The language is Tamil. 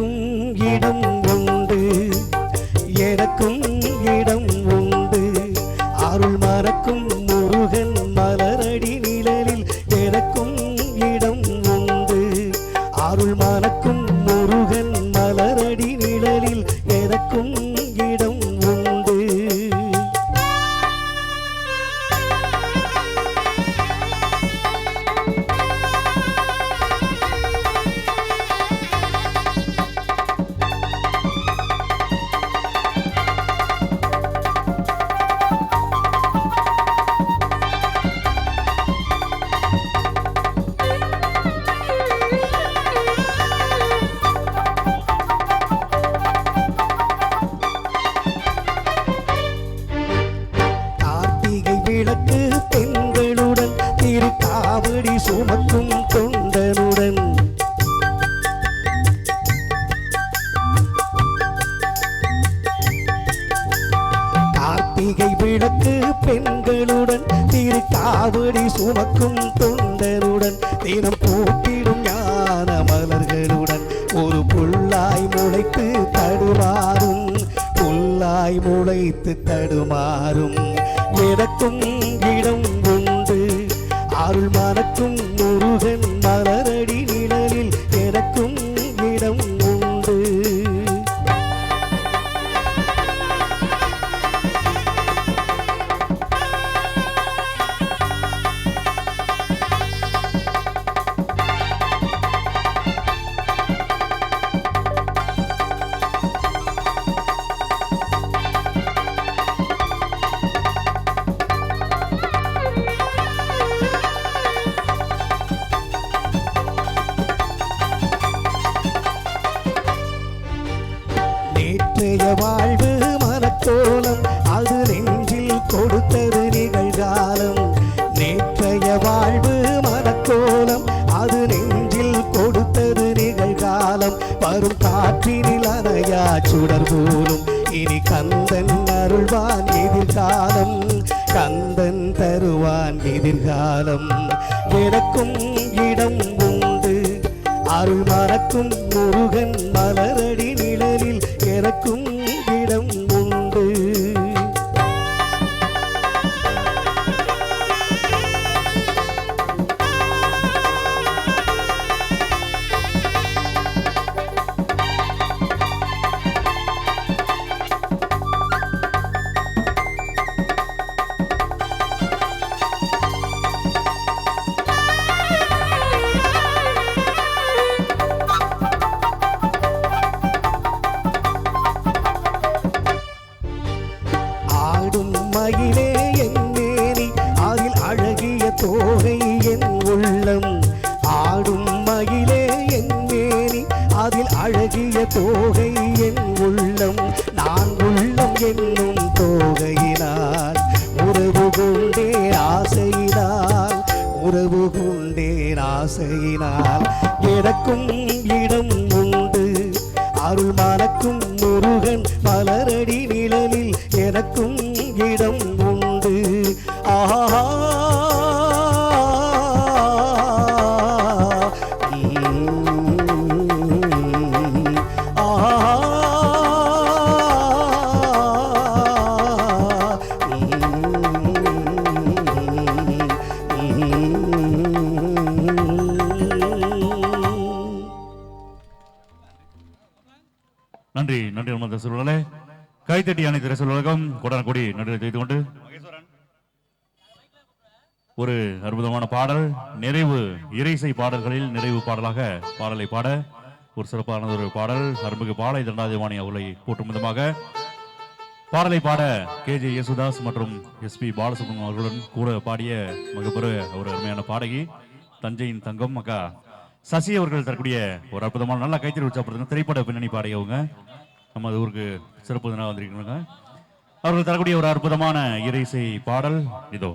எனக்கும் இடம் உண்டு. எனக்கும் இடம் உண்டு. அருள் மறக்கும் முருகன் சுமக்கும் தொண்டனுடன். கார்த்திகை விளக்கு பெண்களுடன் திரு காவடி சுமக்கும் தொண்டனுடன் தினம் போட்டிடும் ஞான மலர்களுடன் ஒரு புல்லாய் முளைத்து தடுமாறும் புல்லாய் முளைத்து தடுமாறும். எனக்கும் இடம் உண்டு அருள் மறக்கும் முருகன் மலரடி காலம் வரும் காற்றினில் அணையா சுடர் போலும். இனி கந்தன் அருள்வான் எதிர்காலம் கந்தன் தருவான் எதிர்காலம். எனக்கும் இடம் உண்டு அருள் மறக்கும் முருகன் மலரடி நிழலில். எனக்கும் இடம் ஆடும் என்னேனி என் அதில் அழகிய தோகை என் உள்ளம். ஆடும் மயிலே என்னேனி அதில் அழகிய தோகை என் உள்ளம். நான் உள்ளம் என்னும் தோகையினால் உறவு கொண்டே ஆசையினால் உறவு கொண்டே ஆசையினால் எனக்கும் இடம் உண்டு. அருள் மறக்கும் முருகன் மலரடி நிழலில் எனக்கும் இடம் உண்டு. ஆஹா. நன்றி நன்றி நம்ம சொல்லுங்களே கைத்தட்டி அனைத்து ரசூலுலகம் கொடான கொடி நன்றி செய்து கொண்டு ஒரு அற்புதமான பாடல் நிறைவு இறைசை பாடல்களில் நிறைவு பாடலாக பாடலை பாட ஒரு சிறப்பான ஒரு பாடல் அருமிகு பாலை தண்டாதிவாணி அவர்களை போற்றும் விதமாக பாடலை பாட கே. ஜே. யேசுதாஸ் மற்றும் எஸ்பி பாலசுப்ரமணியம் அவர்களுடன் கூட பாடிய மிகப்பெரு ஒரு அருமையான பாடகி தஞ்சையின் தங்கம் அக்கா. சசி அவர்கள் தரக்கூடிய ஒரு அற்புதமான நல்ல கைத்தறி உற்சாகப்படுத்துங்க திரைப்பட பின்னணி பாடியவங்க நம்ம ஊருக்கு சிறப்பு தினம் வந்திருக்கிறாங்க அவர்கள் தரக்கூடிய ஒரு அற்புதமான இறைசை பாடல் இதோ.